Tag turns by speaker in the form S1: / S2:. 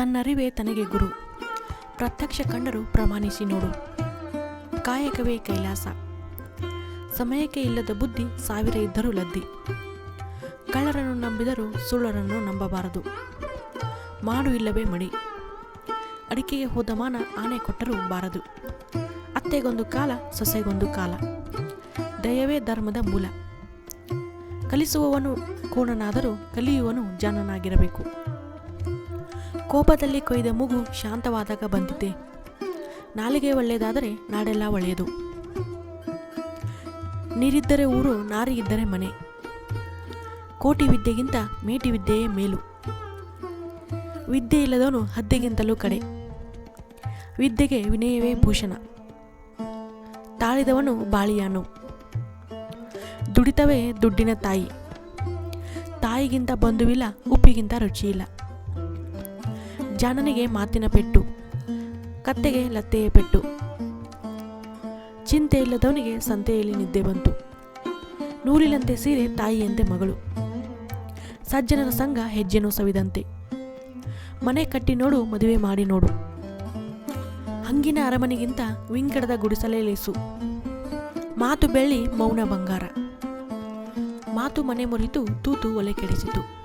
S1: ತನ್ನರಿವೇ ತನಗೆ ಗುರು. ಪ್ರತ್ಯಕ್ಷ ಕಂಡರು ಪ್ರಮಾಣಿಸಿ ನೋಡು. ಕಾಯಕವೇ ಕೈಲಾಸ. ಸಮಯಕ್ಕೆ ಇಲ್ಲದ ಬುದ್ಧಿ ಸಾವಿರ ಇದ್ದರೂ ಲದ್ದಿ. ಕಳ್ಳರನ್ನು ನಂಬಿದರೂ ಸುಳ್ಳರನ್ನು ನಂಬಬಾರದು. ಮಾಡು ಇಲ್ಲವೇ ಮಡಿ. ಅಡಿಕೆಗೆ ಹೋದ ಮಾನ ಆನೆ ಕೊಟ್ಟರೂ ಬಾರದು. ಅತ್ತೆಗೊಂದು ಕಾಲ, ಸೊಸೆಗೊಂದು ಕಾಲ. ದಯವೇ ಧರ್ಮದ ಮೂಲ. ಕಲಿಸುವವನು ಕೋಣನಾದರೂ ಕಲಿಯುವನು ಜಾಣನಾಗಿರಬೇಕು ಕೋಪದಲ್ಲಿ ಕೊಯ್ದ ಮಗು ಶಾಂತವಾದಾಗ ಬಂದಿದ್ದೆ ನಾಲಿಗೆ ಒಳ್ಳೆಯದಾದರೆ ನಾಡೆಲ್ಲ ಒಳ್ಳೆಯದು. ನೀರಿದ್ದರೆ ಊರು, ನಾರಿ ಇದ್ದರೆ ಮನೆ. ಕೋಟಿ ವಿದ್ಯೆಗಿಂತ ಮೇಟಿ ವಿದ್ಯೆಯೇ ಮೇಲು. ವಿದ್ಯೆ ಇಲ್ಲದವನು ಹದ್ದೆಗಿಂತಲೂ ಕಡೆ. ವಿದ್ಯೆಗೆ ವಿನಯವೇ ಭೂಷಣ. ತಾಳಿದವನು ಬಾಳಿಯಾನು. ದುಡಿತವೇ ದುಡ್ಡಿನ ತಾಯಿ. ತಾಯಿಗಿಂತ ಬಂಧುವಿಲ್ಲ, ಉಪ್ಪಿಗಿಂತ ರುಚಿಯಿಲ್ಲ. ಜಾಣನಿಗೆ ಮಾತಿನ ಪೆಟ್ಟು, ಕತ್ತೆಗೆ ಲತ್ತೆಯ ಪೆಟ್ಟು. ಚಿಂತೆ ಇಲ್ಲದವನಿಗೆ ಸಂತೆಯಲ್ಲಿ ನಿದ್ದೆ ಬಂತು. ನೂಲಿನಂತೆ ಸೀರೆ ತಾಯಿಯಂತೆ ಮಗಳು. ಸಜ್ಜನರ ಸಂಘ ಹೆಜ್ಜೆನೂ ಸವಿದಂತೆ. ಮನೆ ಕಟ್ಟಿ ನೋಡು, ಮದುವೆ ಮಾಡಿ ನೋಡು. ಹಂಗಿನ ಅರಮನೆಗಿಂತ ವಿಂಗಡದ ಗುಡಿಸಲೇ ಲೇಸು. ಮಾತು ಬೆಳ್ಳಿ ಮೌನ ಬಂಗಾರ. ಮಾತು ಮನೆ ಮುರಿತು ತೂತು ಒಲೆ ಕೆಡಿಸಿತು.